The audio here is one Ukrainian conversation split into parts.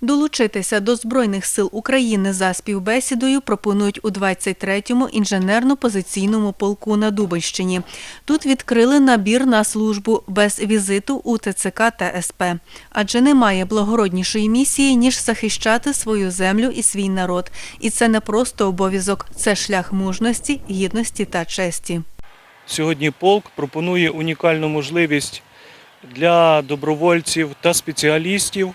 Долучитися до Збройних сил України за співбесідою пропонують у 23-му інженерно-позиційному полку на Дубинщині. Тут відкрили набір на службу без візиту у ТЦК та СП. Адже немає благороднішої місії, ніж захищати свою землю і свій народ. І це не просто обов'язок, це шлях мужності, гідності та честі. Сьогодні полк пропонує унікальну можливість для добровольців та спеціалістів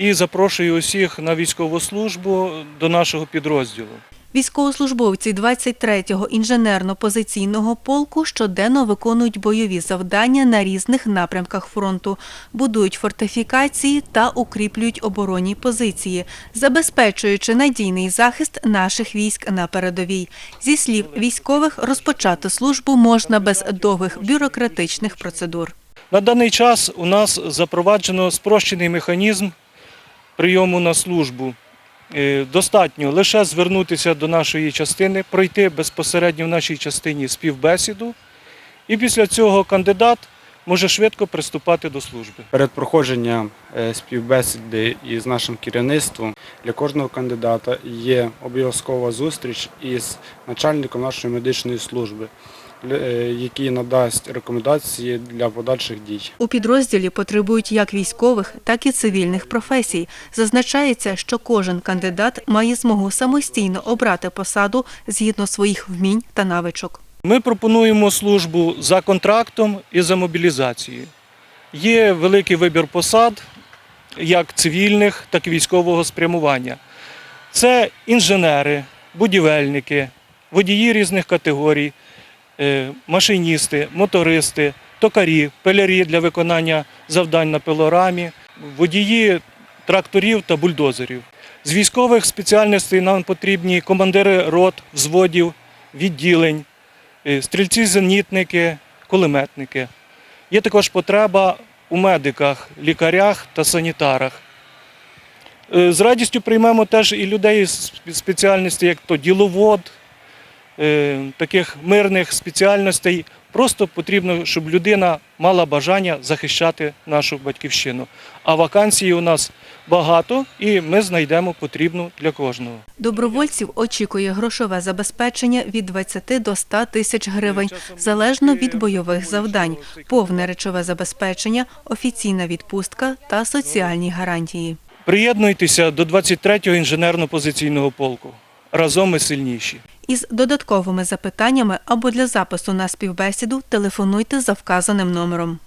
і запрошує усіх на військову службу до нашого підрозділу. Військовослужбовці 23-го інженерно-позиційного полку щоденно виконують бойові завдання на різних напрямках фронту, будують фортифікації та укріплюють оборонні позиції, забезпечуючи надійний захист наших військ на передовій. Зі слів військових, розпочати службу можна без довгих бюрократичних процедур. На даний час у нас запроваджено спрощений механізм прийому на службу. Е, Достатньо лише звернутися до нашої частини, пройти безпосередньо в нашій частині співбесіду, і після цього кандидат може швидко приступати до служби. Перед проходженням е, співбесіди із нашим керівництвом для кожного кандидата є обов'язкова зустріч із начальником нашої медичної служби, який надасть рекомендації для подальших дій. У підрозділі потребують як військових, так і цивільних професій. Зазначається, що кожен кандидат має змогу самостійно обрати посаду згідно своїх вмінь та навичок. Ми пропонуємо службу за контрактом і за мобілізацією. Є великий вибір посад, як цивільних, так і військового спрямування. Це інженери, будівельники, водії різних категорій, е, машиністи, мотористи, токарі, пилярі для виконання завдань на пилорамі, водії тракторів та бульдозерів. З військових спеціальностей нам потрібні командири рот, взводів, відділень, е, стрільці-зенітники, кулеметники. Є також потреба у медиках, лікарях та санітарах. Е, З радістю приймемо теж і людей з спе- спеціальностей, як то діловод, е, таких мирних спеціальностей. Просто потрібно, щоб людина мала бажання захищати нашу батьківщину. А вакансій у нас багато, і ми знайдемо потрібну для кожного. Добровольців очікує грошове забезпечення від 20 до 100 тисяч гривень, залежно від бойових завдань, повне речове забезпечення, офіційна відпустка та соціальні гарантії. Приєднуйтеся до 23-го інженерно-позиційного полку. Разом ми сильніші. Із додатковими запитаннями або для запису на співбесіду телефонуйте за вказаним номером.